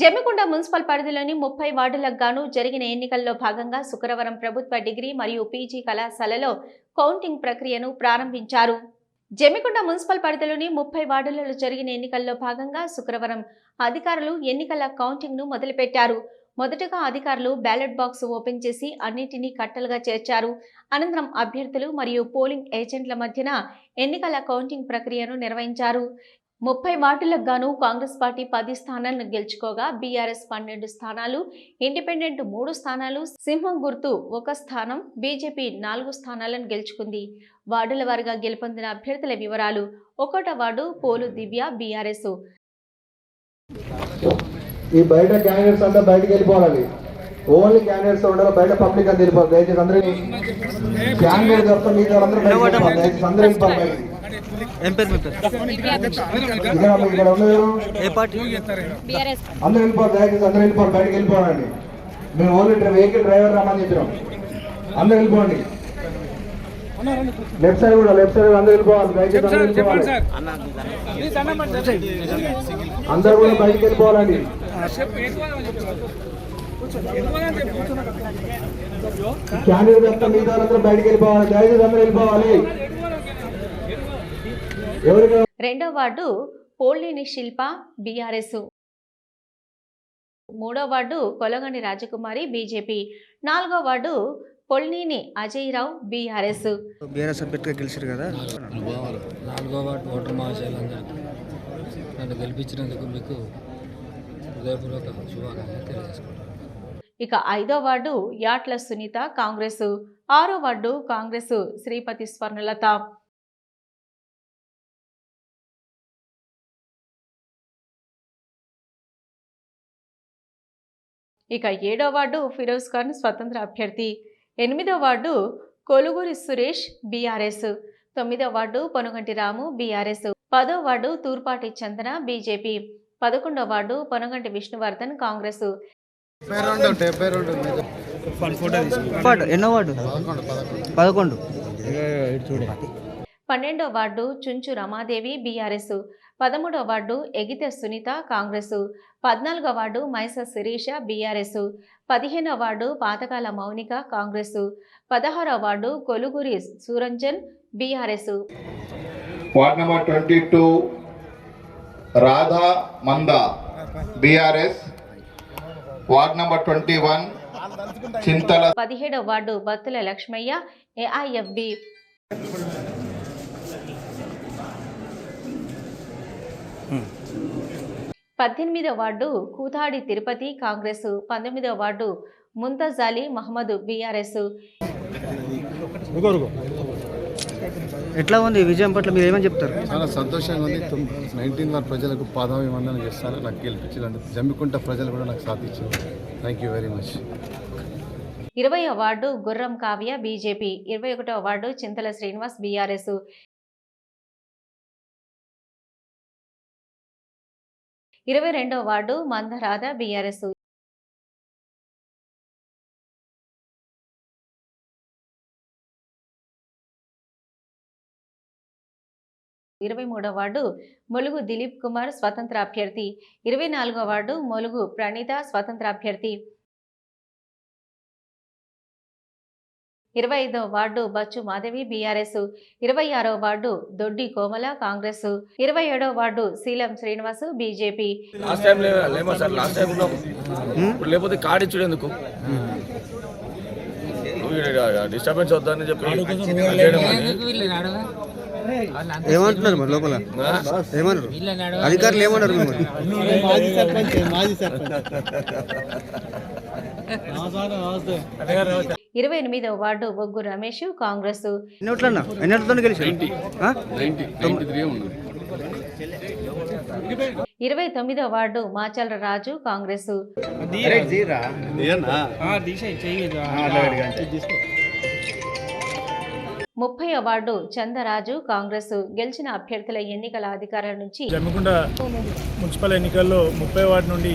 Jammikonda municipal పరిధిలోని ముప్పై వార్డులకు గాను జరిగిన ఎన్నికల్లో భాగంగా శుక్రవారం ప్రభుత్వ డిగ్రీ మరియు పీజీ కళాశాలలో కౌంటింగ్ ప్రక్రియను ప్రారంభించారు. జమ్మికొండ మున్సిపల్ పరిధిలోని ముప్పై వార్డులలో జరిగిన ఎన్నికల్లో భాగంగా శుక్రవారం అధికారులు ఎన్నికల కౌంటింగ్ను మొదలుపెట్టారు. మొదటగా అధికారులు బ్యాలెట్ బాక్స్ ఓపెన్ చేసి అన్నింటినీ కట్టలుగా చేర్చారు. అనంతరం అభ్యర్థులు మరియు పోలింగ్ ఏజెంట్ల మధ్యన ఎన్నికల కౌంటింగ్ ప్రక్రియను నిర్వహించారు. ముప్పై వార్డులకు గాను కాంగ్రెస్ పార్టీ పది స్థానాలను గెలుచుకోగా బీఆర్ఎస్ పన్నెండు స్థానాలు ఇండిపెండెంట్ మూడు స్థానాలు సింహం గుర్తు ఒక స్థానం బీజేపీ నాలుగు స్థానాలను గెలుచుకుంది. వార్డుల వారీగా గెలుపొందిన అభ్యర్థుల వివరాలు ఒకటో వార్డు పోలు దివ్య బీఆర్ఎస్. ఈ బయట క్యాండిడేట్స్ అంతా బయటకు వెళ్ళిపోవాలి. ఓన్లీ క్యాండిడేట్స్ ఉండాలి బయట పబ్లిక్ అంతా వెళ్ళిపోవాలి. దయచేసి అందరూ క్యాండిడేట్ తప్ప మిగతా అందరూ బయటకు వెళ్ళిపోవాలి. దయచేసి అందరూ వెళ్ళిపోవాలి. బయటికి. ఏం పేరు మీ పేరు? ఏ పార్టీ? అందరూ దయచేసి అందరూ వెళ్ళిపోవాలి బయటకు వెళ్ళిపోవాలండి మేము ఓన్లీ వెహికల్ డ్రైవర్ రమ్మని చెప్పినాం. అందరూ వెళ్ళిపోండి. లెఫ్ట్ సైడ్ కూడా లెఫ్ట్ సైడ్ అందరూ వెళ్ళిపోవాలి దయచేసి అందరూ వెళ్ళిపోవాలి. అందరూ కూడా బయటకు వెళ్ళిపోవాలండి. క్యాండిడేట్ తప్ప మిగతా వాళ్ళందరూ బయటకు వెళ్ళిపోవాలి దయచేసి అందరూ వెళ్ళిపోవాలి. రెండో వార్డు పోలిని శిల్ప బీఆర్ఎస్. మూడో వార్డు కొలగని రాజకుమారి బీజేపీ. నాలుగో వార్డు పొల్లిని అజయరావు బీఆర్ఎస్. బీఆర్ఎస్ అభ్యర్థిగా గెలిచారు కదా? నాలుగో వార్డు ఓటర్ మహాశయులందరికీ నన్ను గెలిపించినందుకు మీకు హృదయపూర్వక శుభాకాంక్షలు తెలియజేసుకుంటాను ఇక ఐదో వార్డు యాట్ల సునీత కాంగ్రెస్. ఆరో వార్డు కాంగ్రెస్ శ్రీపతి స్వర్ణలత. ఇక ఏడో వార్డు ఫిరోజ్ ఖాన్ స్వతంత్ర అభ్యర్థి. ఎనిమిదో వార్డు కొలుగురి సురేష్ బీఆర్ఎస్. తొమ్మిదో వార్డు పొనుగంటి రాము బీఆర్ఎస్. పదో వార్డు తూర్పాటి చందన బీజేపీ. పదకొండో వార్డు పొనగంటి విష్ణువర్ధన్ కాంగ్రెస్. పదకొండు పన్నెండో వార్డు చుంచు రమాదేవి బీఆర్ఎస్. పదమూడో వార్డు ఎగిత సునీత కాంగ్రెస్. పద్నాలుగో వార్డు మైస శిరీష బీఆర్ఎస్. పదిహేనో వార్డు పాతకాల మౌనిక కాంగ్రెస్. పదహారో ward Koluguri Suranjan BRS. Ward number twenty two Radha Manda BRS. Ward number twenty one Chinthala. పదిహేడో వార్డు బత్తుల లక్ష్మయ్య ఏఐఎఫ్బి. పద్దెనిమిదో వార్డు కూతాడి తిరుపతి కాంగ్రెస్ పంతొమ్మిదో వార్డు ముంతజాలి మహమ్మద్ బీఆర్ఎస్. ఎట్లా ఉంది విజయం పట్ల మీరు ఏమని చెప్తారు? చాలా సంతోషంగా ఉంది. నైన్టీన్ వారి ప్రజలకు పాదాభివందనం చేస్తాను నాకు గెలిపించినందుకు జమ్మికుంట ప్రజలు కూడా నాకు సాధించారు థ్యాంక్ యూ వెరీ మచ్ ఇరవయో వార్డు గుర్రం కావ్య బీజేపీ. ఇరవై ఒకటో వార్డు చింతల శ్రీనివాస్ బీఆర్ఎస్. ఇరవై రెండో వార్డు మందరాధ బీఆర్ఎస్ ఇరవై మూడో వార్డు మొలుగు దిలీప్ కుమార్ స్వతంత్ర అభ్యర్థి ఇరవై నాలుగో వార్డు మొలుగు ప్రణీత స్వతంత్ర అభ్యర్థి. ఇరవై ఐదో వార్డు బచ్చు మాధవి బీఆర్ఎస్. ఇరవై ఆరో వార్డు దొడ్డి కోమల కాంగ్రెస్. ఇరవై ఏడో ward Seelam Srinivas BJP. Last time లే- లేమో సార్? లాస్ట్ టైం ఉన్నాం. ఇప్పుడు లేకపోతే కార్డు ఇచ్చుడు ఎందుకు? డిస్టర్బెన్స్ వద్దని చెప్పి చేయడం అని. ఏమంటున్నారు మరి లోపల? ఏమన్నారు అధికారులు ఏమన్నారు మిమ్మల్ని? ఇరవై ఎనిమిదో వార్డు బొగ్గు రమేష్ కాంగ్రెస్? ఇరవై తొమ్మిదో వార్డు మాచల రాజు కాంగ్రెస్. ముప్పై వార్డు చందరాజు కాంగ్రెస్. గెలిచిన అభ్యర్థుల ఎన్నికల అధికారుల నుంచి జమ్మికుంట మున్సిపల్ ఎన్నికల్లో ముప్పై వార్డు నుండి.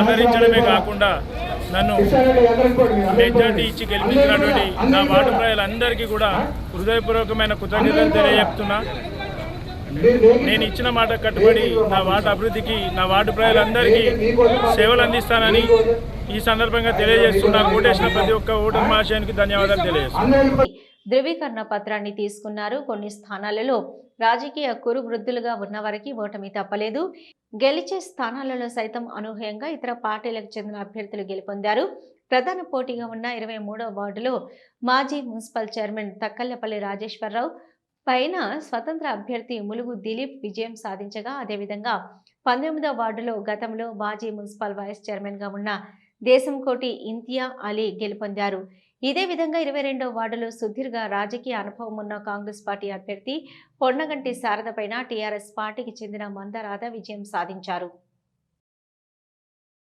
ఆదరించడమే కాకుండా నన్ను మెజార్టీ ఇచ్చి గెలిపించినటువంటి నా వార్డు ప్రజలందరికీ కూడా హృదయపూర్వకమైన కృతజ్ఞతలు తెలియజెప్తున్నా. నేను ఇచ్చిన మాట కట్టుబడి నా వార్డు అభివృద్ధికి నా వార్డు ప్రజలందరికీ సేవలు అందిస్తానని ఈ సందర్భంగా తెలియజేస్తున్నా. ఓటేసిన ప్రతి ఒక్క ఓటర్ మహాశయానికి ధన్యవాదాలు తెలియజేస్తున్నాను ధృవీకరణ పత్రాన్ని తీసుకున్నారు. కొన్ని స్థానాలలో రాజకీయ కురు వృద్ధులుగా ఉన్నవారికి ఓటమి తప్పలేదు. గెలిచే స్థానాలలో సైతం అనూహ్యంగా ఇతర పార్టీలకు చెందిన అభ్యర్థులు గెలుపొందారు. ప్రధాన పోటీగా ఉన్న ఇరవై మూడవ వార్డులో మాజీ మున్సిపల్ చైర్మన్ తక్కల్లపల్లి రాజేశ్వరరావు పైన స్వతంత్ర అభ్యర్థి ములుగు దిలీప్ విజయం సాధించగా అదేవిధంగా పంతొమ్మిదవ వార్డులో గతంలో మాజీ మున్సిపల్ వైస్ చైర్మన్గా ఉన్న దేశంకోటి ఇంతియా అలీ గెలుపొందారు. ఇదే విధంగా ఇరవై రెండో వార్డులో సుదీర్ఘ రాజకీయ అనుభవం ఉన్న కాంగ్రెస్ పార్టీ అభ్యర్థి పొన్నగంటి శారదపైన టీఆర్ఎస్ పార్టీకి చెందిన మందరాధ విజయం సాధించారు.